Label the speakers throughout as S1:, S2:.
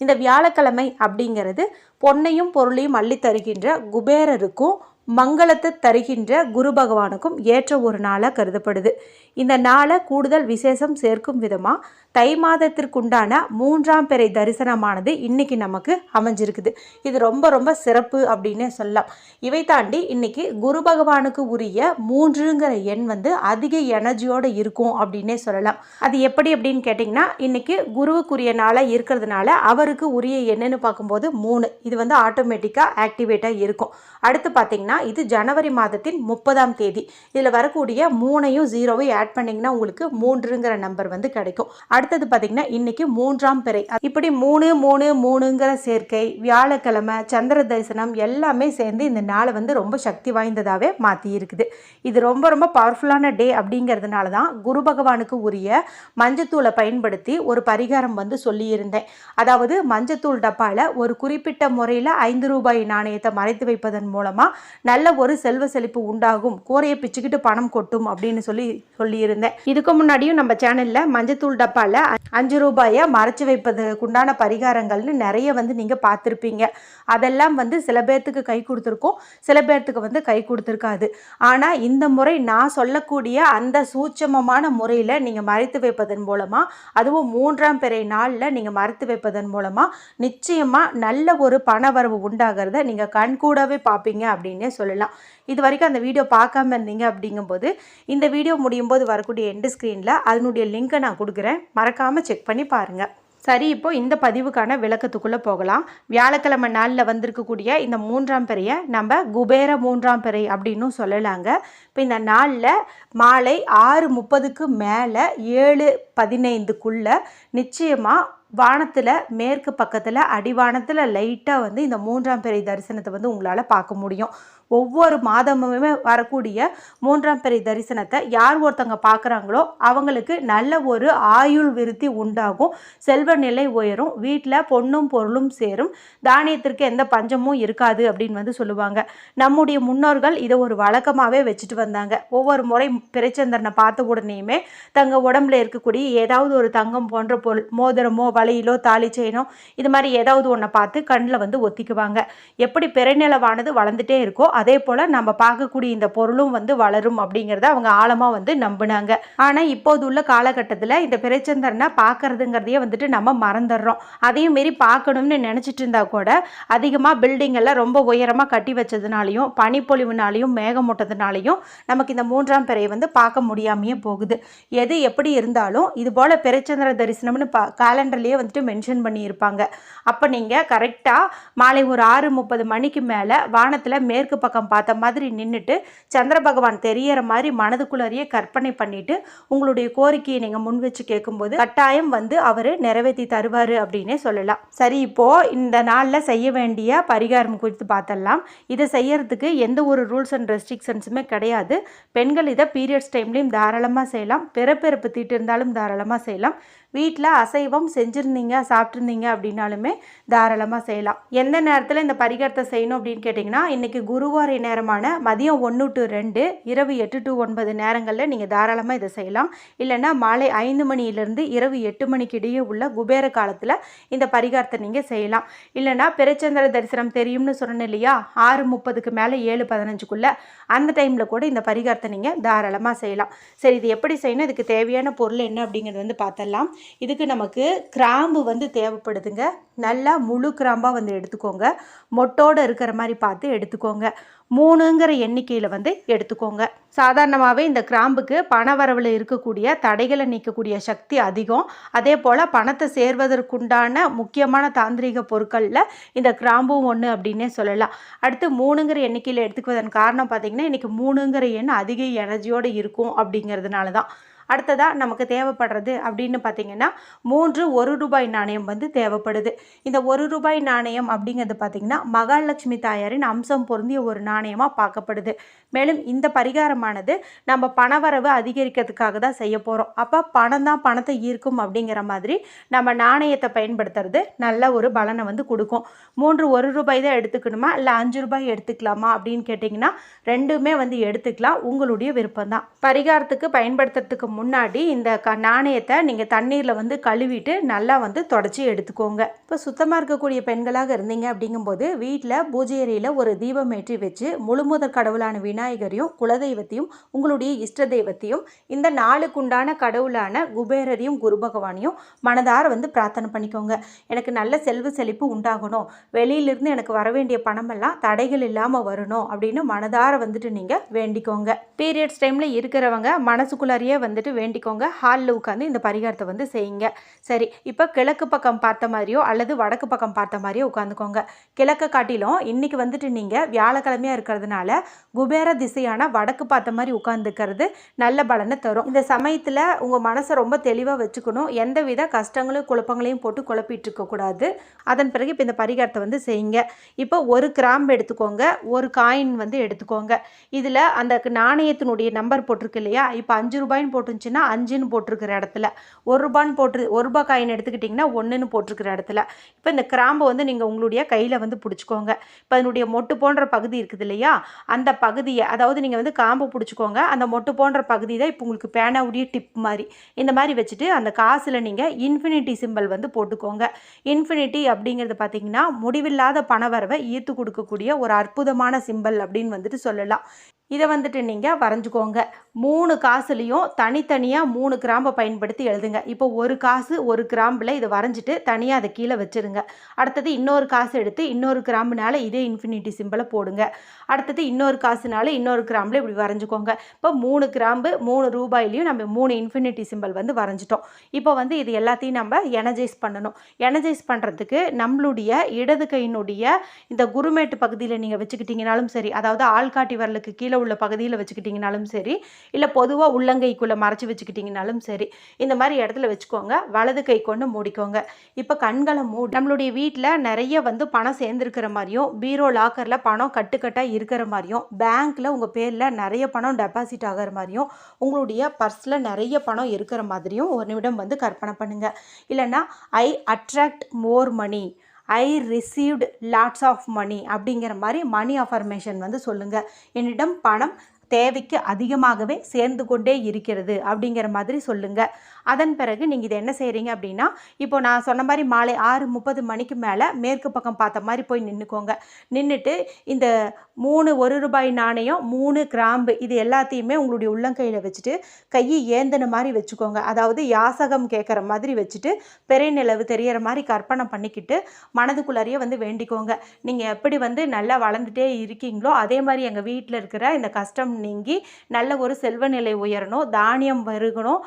S1: இந்த வியாழக்கிழமை அப்படிங்கிறது பொன்னையும் பொருளையும் அள்ளி தருகின்ற குபேரருக்கும் மங்களத்தை தருகின்ற குரு பகவானுக்கும் ஏற்ற ஒரு நாளாக கருதப்படுது. இந்த நாளை கூடுதல் விசேஷம் சேர்க்கும் விதமாக தை மாதத்திற்குண்டான மூன்றாம் பிறை தரிசனமானது இன்னைக்கு நமக்கு அமைஞ்சிருக்குது. இது ரொம்ப ரொம்ப சிறப்பு அப்படின்னே சொல்லலாம். இவை தாண்டி இன்னைக்கு குரு பகவானுக்கு உரிய மூன்றுங்கிற எண் வந்து அதிக எனர்ஜியோடு இருக்கும் அப்படின்னே சொல்லலாம். அது எப்படி அப்படின்னு கேட்டிங்கன்னா இன்னைக்கு குருவுக்குரிய நாளாக இருக்கிறதுனால அவருக்கு உரிய எண்ணுன்னு பார்க்கும்போது மூணு. இது வந்து ஆட்டோமேட்டிக்காக ஆக்டிவேட்டாக இருக்கும். அடுத்து பார்த்தீங்கன்னா இது ஜனவரி மாதத்தின் முப்பதாம் தேதி. இதில் வரக்கூடிய மூணையும் ஜீரோவையும் ஆட் பண்ணிங்கன்னா உங்களுக்கு மூன்றுங்கிற நம்பர் வந்து கிடைக்கும். அடுத்தது பார்த்தீங்கன்னா இன்னைக்கு மூன்றாம் பிறை. இப்படி மூணு மூணு மூணுங்கிற சேர்க்கை வியாழக்கிழமை சந்திர தரிசனம் எல்லாமே சேர்ந்து இந்த நாளை வந்து ரொம்ப சக்தி வாய்ந்ததாகவே மாற்றி இருக்குது. இது ரொம்ப ரொம்ப பவர்ஃபுல்லான டே அப்படிங்கிறதுனால தான் குரு பகவானுக்கு உரிய மஞ்சத்தூளை பயன்படுத்தி ஒரு பரிகாரம் வந்து சொல்லியிருந்தேன். அதாவது மஞ்சத்தூள் டப்பாவில் ஒரு குறிப்பிட்ட முறையில் ஐந்து ரூபாய் நாணயத்தை மறைத்து வைப்பதன் மூலமாக நல்ல ஒரு செல்வ செழிப்பு உண்டாகும். கோரையை பிச்சுக்கிட்டு பணம் கொட்டும் அப்படின்னு சொல்லி சொல்லியிருந்தேன். இதுக்கு முன்னாடியும் நம்ம சேனலில் மஞ்சத்தூள் டப்பாவில் அஞ்சு ரூபாயை மறைச்சு வைப்பதுக்குண்டான பரிகாரங்கள்னு நிறைய வந்து நீங்கள் பார்த்துருப்பீங்க. அதெல்லாம் வந்து சில பேர்த்துக்கு கை கொடுத்துருக்கோம். சில பேர்த்துக்கு வந்து கை கொடுத்துருக்காது. ஆனால் இந்த முறை நான் சொல்லக்கூடிய அந்த சூட்சமமான முறையில் நீங்கள் மறைத்து வைப்பதன் மூலமாக அதுவும் மூன்றாம் பிறை நாளில் நீங்கள் மறைத்து வைப்பதன் மூலமாக நிச்சயமாக நல்ல ஒரு பணவரவு உண்டாகிறத நீங்கள் கண்கூடாவே பார்ப்பீங்க அப்படின்னே சொல்லலாம். இது வரைக்கும் அந்த வீடியோ பார்க்காம இருந்தீங்க அப்படிங்கும்போது இந்த வீடியோ முடியும் போது வரக்கூடிய எண்டு ஸ்க்ரீனில் அதனுடைய லிங்கை நான் கொடுக்குறேன். மறக்காமல் செக் பண்ணி பாருங்கள் சரி இப்போ இந்த பதிவுக்கான விளக்கத்துக்குள்ளே போகலாம். வியாழக்கிழமை நாளில் வந்திருக்கக்கூடிய இந்த மூன்றாம் பிறையை நம்ம குபேர மூன்றாம் பிறை அப்படின்னும் சொல்லலாங்க. இப்போ இந்த நாளில் மாலை ஆறு முப்பதுக்கு மேலே ஏழு பதினைந்துக்குள்ளே நிச்சயமாக வானத்தில் மேற்கு பக்கத்தில் அடிவானத்தில் லைட்டாக வந்து இந்த மூன்றாம் பிறை தரிசனத்தை வந்து உங்களால் பார்க்க முடியும். ஒவ்வொரு மாதமுமே வரக்கூடிய மூன்றாம் பெரிய தரிசனத்தை யார் ஒருத்தங்க பார்க்குறாங்களோ அவங்களுக்கு நல்ல ஒரு ஆயுள் விருத்தி உண்டாகும். செல்வ நிலை உயரும். வீட்டில் பொண்ணும் பொருளும் சேரும். தானியத்திற்கு எந்த பஞ்சமும் இருக்காது அப்படின்னு வந்து சொல்லுவாங்க. நம்முடைய முன்னோர்கள் இதை ஒரு வழக்கமாகவே வச்சுட்டு வந்தாங்க. ஒவ்வொரு முறை பிறைச்சந்திரனை பார்த்த உடனேயுமே தங்க உடம்புல இருக்கக்கூடிய ஏதாவது ஒரு தங்கம் போன்ற பொருள் மோதிரமோ வலையிலோ தாலி செயினோ இது மாதிரி ஏதாவது ஒன்றை பார்த்து கண்ணில் வந்து ஒத்திக்குவாங்க. எப்படி பிறைநிலவானது வளர்ந்துட்டே இருக்கோ அதே போல் நம்ம பார்க்கக்கூடிய இந்த பொருளும் வந்து வளரும் அப்படிங்கிறத அவங்க ஆழமாக வந்து நம்பினாங்க. ஆனால் இப்போது உள்ள காலகட்டத்தில் இந்த பிரச்சந்தரனை பார்க்கறதுங்கிறதையே வந்துட்டு நம்ம மறந்துடுறோம். அதையும் மாரி பார்க்கணும்னு நினச்சிட்டு இருந்தா கூட அதிகமாக பில்டிங் எல்லாம் ரொம்ப உயரமாக கட்டி வச்சதுனாலையும் பனிப்பொழிவுனாலையும் மேகமூட்டத்தினாலையும் நமக்கு இந்த மூன்றாம் பிறையை வந்து பார்க்க முடியாமையே போகுது. எது எப்படி இருந்தாலும் இது போல் பிரச்சந்திர தரிசனம்னு பா கேலண்டர்லேயே வந்துட்டு மென்ஷன் பண்ணியிருப்பாங்க. அப்போ நீங்கள் கரெக்டாக மாலை ஒரு ஆறு முப்பது மணிக்கு மேலே வானத்தில் மேற்கு பக்கம் பார்த்த மாதிரி நின்றுட்டு சந்திர பகவான் தெரியற மாதிரி மனதுக்குள்ளறையே கற்பனை பண்ணிட்டு உங்களுடைய கோரிக்கையை நீங்கள் முன் வச்சு கேட்கும்போது கட்டாயம் வந்து அவர் நிறைவேற்றி தருவார் அப்படின்னே சொல்லலாம். சரி இப்போது இந்த நாளில் செய்ய வேண்டிய பரிகாரம் குறித்து பார்த்தலாம் இதை செய்யறதுக்கு எந்த ஒரு ரூல்ஸ் அண்ட் ரெஸ்ட்ரிக்ஷன்ஸுமே கிடையாது. பெண்கள் இதை பீரியட்ஸ் டைம்லேயும் தாராளமாக செய்யலாம். பிறப்பிறப்பு தீட்டு இருந்தாலும் தாராளமாக செய்யலாம். வீட்டில் அசைவம் செஞ்சுருந்தீங்க சாப்பிட்ருந்தீங்க அப்படின்னாலுமே தாராளமாக செய்யலாம். எந்த நேரத்தில் இந்த பரிகாரத்தை செய்யணும் அப்படின்னு கேட்டிங்கன்னா இன்றைக்கி குருவாரை நேரமான மதியம் ஒன்று டு ரெண்டு இரவு எட்டு டு ஒன்பது நேரங்களில் நீங்கள் தாராளமாக இதை செய்யலாம். இல்லைன்னா மாலை ஐந்து மணியிலிருந்து இரவு எட்டு மணிக்கு இடையே உள்ள குபேர காலத்தில் இந்த பரிகாரத்தை நீங்கள் செய்யலாம். இல்லைன்னா பிரச்சந்திர தரிசனம் தெரியும்னு சொன்னேன் இல்லையா? ஆறு முப்பதுக்கு மேலே ஏழு பதினஞ்சுக்குள்ளே அந்த டைமில் கூட இந்த பரிகாரத்தை நீங்கள் தாராளமாக செய்யலாம். சரி இது எப்படி செய்யணும்? இதுக்கு தேவையான பொருள் என்ன அப்படிங்கிறது வந்து பார்த்தலாம் இதுக்கு நமக்கு கிராம்பு வந்து தேவைப்படுதுங்க. நல்லா முழு கிராம்பாக வந்து எடுத்துக்கோங்க. மொட்டோடு இருக்கிற மாதிரி பார்த்து எடுத்துக்கோங்க. மூணுங்கிற எண்ணிக்கையில் வந்து எடுத்துக்கோங்க. சாதாரணமாகவே இந்த கிராம்புக்கு பண வரவில் இருக்கக்கூடிய தடைகளை நீக்கக்கூடிய சக்தி அதிகம். அதே போல் பணத்தை சேர்வதற்குண்டான முக்கியமான தாந்திரிக பொருட்களில் இந்த கிராம்பும் ஒன்று அப்படின்னே சொல்லலாம். அடுத்து மூணுங்கிற எண்ணிக்கையில் எடுத்துக்குவதன் காரணம் பார்த்திங்கன்னா இன்றைக்கி மூணுங்கிற எண் அதிக எனர்ஜியோடு இருக்கும் அப்படிங்கிறதுனால தான் அடுத்ததாக நமக்கு தேவைப்படுறது அப்படின்னு பார்த்தீங்கன்னா மூன்று ஒரு ரூபாய் நாணயம் வந்து தேவைப்படுது. இந்த ஒரு ரூபாய் நாணயம் அப்படிங்கிறது பார்த்தீங்கன்னா மகாலட்சுமி தாயாரின் அம்சம் பொருந்திய ஒரு நாணயமாக பார்க்கப்படுது. மேலும் இந்த பரிகாரமானது நம்ம பணவரவு அதிகரிக்கிறதுக்காக தான் செய்ய போகிறோம் அப்போ பணம் தான் பணத்தை ஈர்க்கும் அப்படிங்கிற மாதிரி நம்ம நாணயத்தை பயன்படுத்துறது நல்ல ஒரு பலனை வந்து கொடுக்கும். மூன்று ஒரு ரூபாய் தான் எடுத்துக்கணுமா? இல்லை அஞ்சு ரூபாய் எடுத்துக்கலாமா அப்படின்னு கேட்டிங்கன்னா ரெண்டுமே வந்து எடுத்துக்கலாம். உங்களுடைய விருப்பம் தான் பரிகாரத்துக்கு பயன்படுத்துறதுக்கு முன்னாடி இந்த க நாணயத்தை நீங்கள் தண்ணீரில் வந்து கழுவிட்டு நல்லா வந்து தொடச்சி எடுத்துக்கோங்க. இப்போ சுத்தமாக இருக்கக்கூடிய பெண்களாக இருந்தீங்க அப்படிங்கும்போது வீட்டில் பூஜை அறையில் ஒரு தீபம் ஏற்றி வச்சு முழுமுதற் கடவுளான விநாயகரையும் குலதெய்வத்தையும் உங்களுடைய இஷ்ட தெய்வத்தையும் இந்த நாளுக்குண்டான கடவுளான குபேரரையும் குரு பகவானையும் மனதார வந்து பிரார்த்தனை பண்ணிக்கோங்க. எனக்கு நல்ல செல்வ செழிப்பு உண்டாகணும். வெளியிலிருந்து எனக்கு வர வேண்டிய பணமெல்லாம் தடைகள் இல்லாமல் வரணும் அப்படின்னு மனதார வந்துட்டு நீங்கள் வேண்டிக்கோங்க. பீரியட்ஸ் டைமில் இருக்கிறவங்க மனசுக்குள்ளாரியே வந்துட்டு வேண்டிக்கோங்க. ஹாலில் உட்காந்து இந்த பரிகாரத்தை வந்து செய்யுங்க. சரி இப்போ கிழக்கு பக்கம் பார்த்த மாதிரியோ அல்லது வடக்கு பக்கம் பார்த்த மாதிரியோ உட்காந்துக்கோங்க கிழக்க காட்டிலும் இன்றைக்கி வந்துட்டு நீங்கள் வியாழக்கிழமையாக இருக்கிறதுனால குபேர திசையான வடக்கு பார்த்த மாதிரி உட்காந்துக்கிறது நல்ல பலனை தரும். இந்த சமயத்தில் உங்கள் மனசை ரொம்ப தெளிவாக வச்சுக்கணும். எந்தவித கஷ்டங்களையும் குழப்பங்களையும் போட்டு குழப்பிட்டு இருக்கக்கூடாது அதன் பிறகு இப்போ இந்த பரிகாரத்தை வந்து செய்யுங்க. இப்போ ஒரு கிராம்பு எடுத்துக்கோங்க. ஒரு காயின் வந்து எடுத்துக்கோங்க. இதில் அந்த நாணயத்தினுடைய நம்பர் போட்டிருக்கு இல்லையா? இப்போ அஞ்சு ரூபாய்ன்னு இருந்துச்சுன்னா அஞ்சுன்னு போட்டிருக்கிற இடத்துல. ஒரு ரூபான்னு போட்டு ஒரு ரூபாய் காயின் எடுத்துக்கிட்டிங்கன்னா ஒன்றுன்னு போட்டிருக்கிற இடத்துல. இப்போ இந்த கிராம்பை வந்து நீங்கள் உங்களுடைய கையில் வந்து பிடிச்சிக்கோங்க. இப்போ அதனுடைய மொட்டு போன்ற பகுதி இருக்குது இல்லையா? அந்த பகுதியை அதாவது நீங்கள் வந்து காம்பை பிடிச்சிக்கோங்க. அந்த மொட்டு போன்ற பகுதி தான் இப்போ உங்களுக்கு பேனாவுடைய டிப் மாதிரி. இந்த மாதிரி வச்சுட்டு அந்த காசில் நீங்கள் இன்ஃபினிட்டி சிம்பிள் வந்து போட்டுக்கோங்க. இன்ஃபினிட்டி அப்படிங்கிறது பார்த்தீங்கன்னா முடிவில்லாத பணவரவை ஈர்த்து கொடுக்கக்கூடிய ஒரு அற்புதமான சிம்பிள் அப்படின்னு வந்துட்டு சொல்லலாம். இதை வந்துட்டு நீங்கள் வரைஞ்சிக்கோங்க. மூணு காசுலேயும் தனித்தனியாக மூணு கிராம்பை பயன்படுத்தி எழுதுங்க. இப்போ ஒரு காசு ஒரு கிராம்பில் இதை வரைஞ்சிட்டு தனியாக அதை கீழே வச்சுருங்க. அடுத்தது இன்னொரு காசு எடுத்து இன்னொரு கிராம்புனால இதே இன்ஃபினிட்டி சிம்பிளை போடுங்க. அடுத்தது இன்னொரு காசுனால இன்னொரு கிராம்பில் இப்படி வரைஞ்சிக்கோங்க. இப்போ மூணு கிராம்பு மூணு ரூபாயிலையும் நம்ம மூணு இன்ஃபினிட்டி சிம்பிள் வந்து வரைஞ்சிட்டோம். இப்போ வந்து இது எல்லாத்தையும் நம்ம எனர்ஜைஸ் பண்ணணும். எனர்ஜைஸ் பண்ணுறதுக்கு நம்மளுடைய இடது கையினுடைய இந்த குருமேட்டு பகுதியில் நீங்கள் வச்சுக்கிட்டீங்கனாலும் சரி அதாவது ஆள்காட்டி வரலுக்கு கீழே உள்ள பகுதியில் வச்சுக்கிட்டிங்கனாலும் சரி இல்லை பொதுவாக உள்ளங்கைக்குள்ளே மறைச்சி வச்சுக்கிட்டிங்கனாலும் சரி இந்த மாதிரி இடத்துல வச்சுக்கோங்க. வலது கை கொண்டு மூடிக்கோங்க. இப்போ கண்களை மூடி நம்மளுடைய வீட்டில் நிறைய வந்து பணம் சேர்ந்துருக்கிற மாதிரியும் பீரோ லாக்கரில் பணம் கட்டுக்கட்டாக இருக்கிற மாதிரியும் பேங்க்கில் உங்கள் பேரில் நிறைய பணம் டெபாசிட் ஆகிற மாதிரியும் உங்களுடைய பர்ஸில் நிறைய பணம் இருக்கிற மாதிரியும் ஒரு நிமிடம் வந்து கற்பனை பண்ணுங்கள் இல்லைன்னா I attract more money I received lots of money அப்படிங்கிற மாதிரி மணி அஃபர்மேஷன் வந்து சொல்லுங்கள் என்னிடம் பணம் தேவைக்கு அதிகமாகவே சேர்ந்து கொண்டே இருக்கிறது அப்படிங்கிற மாதிரி சொல்லுங்கள் அதன் பிறகு நீங்கள் இதை என்ன செய்கிறீங்க அப்படின்னா இப்போ நான் சொன்ன மாதிரி மாலை ஆறு முப்பது மணிக்கு மேலே மேற்கு பக்கம் பார்த்த மாதிரி போய் நின்றுக்கோங்க நின்றுட்டு இந்த மூணு ஒரு ரூபாய் நாணயம் மூணு கிராம்பு இது எல்லாத்தையுமே உங்களுடைய உள்ளங்கையில் வச்சுட்டு கையை ஏந்தின மாதிரி வச்சுக்கோங்க. அதாவது யாசகம் கேட்குற மாதிரி வச்சுட்டு பெரிய நிலவு தெரிகிற மாதிரி கற்பனை பண்ணிக்கிட்டு மனதுக்குள்ளாரியே வந்து வேண்டிக்கோங்க. நீங்கள் எப்படி வந்து நல்லா வளர்ந்துட்டே இருக்கீங்களோ அதே மாதிரி எங்கள் வீட்டில் இருக்கிற இந்த கஷ்டம் நீங்கி நல்ல ஒரு செல்வ நிலை உயரணும் தானியம் பெருகணும்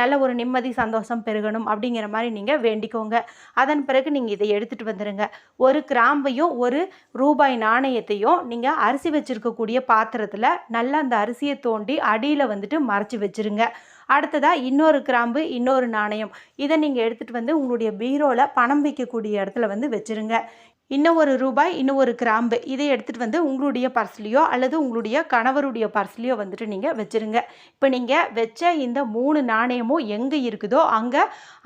S1: நல்ல ஒரு நிம்மதி சந்தோஷம் பெருகணும் அப்படிங்கிற மாதிரி நீங்கள் வேண்டிக்கோங்க. அதன் பிறகு நீங்கள் இதை எடுத்துகிட்டு வந்துடுங்க ஒரு கிராம்பையும் ஒரு ரூபாய் நாணயத்தையும் நீங்கள் அரிசி வச்சுருக்கக்கூடிய பாத்திரத்தில் நல்லா அந்த அரிசியை தோண்டி அடியில் வந்துட்டு மறைச்சி வச்சுருங்க. அடுத்ததாக இன்னொரு கிராம்பு இன்னொரு நாணயம். இதை நீங்கள் எடுத்துகிட்டு வந்து உங்களுடைய பீரோவில் பணம் வைக்கக்கூடிய இடத்துல வந்து வச்சுருங்க. இன்னும் ஒரு ரூபாய் இன்னும் ஒரு கிராம்பு இதை எடுத்துகிட்டு வந்து உங்களுடைய பர்ஸ்லேயோ அல்லது உங்களுடைய கணவருடைய பர்ஸ்லேயோ வந்துட்டு நீங்கள் வச்சுருங்க. இப்போ நீங்கள் வச்ச இந்த மூணு நாணயமும் எங்கே இருக்குதோ அங்கே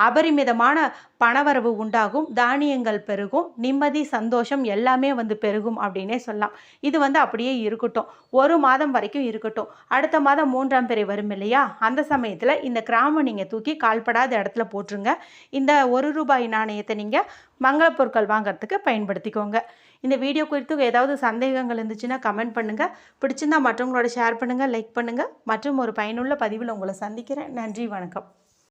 S1: அபரிமிதமான பணவரவு உண்டாகும் தானியங்கள் பெருகும் நிம்மதி சந்தோஷம் எல்லாமே வந்து பெருகும் அப்படின்னே சொல்லலாம். இது வந்து அப்படியே இருக்கட்டும். ஒரு மாதம் வரைக்கும் இருக்கட்டும். அடுத்த மாதம் மூன்றாம் பிறை வரும் இல்லையா? அந்த சமயத்தில் இந்த கிராமம் நீங்கள் தூக்கி கால்படாத இடத்துல போட்டுருங்க. இந்த ஒரு ரூபாய் நாணயத்தை நீங்கள் மங்கள பொருட்கள் வாங்குறதுக்கு பயன்படுத்திக்கோங்க. இந்த வீடியோ குறித்து ஏதாவது சந்தேகங்கள் இருந்துச்சுன்னா கமெண்ட் பண்ணுங்கள் பிடிச்சிருந்தா மற்றவங்களோட ஷேர் பண்ணுங்கள் லைக் பண்ணுங்கள் மற்றும் ஒரு பயனுள்ள பதிவில் உங்களை சந்திக்கிறேன். நன்றி வணக்கம்.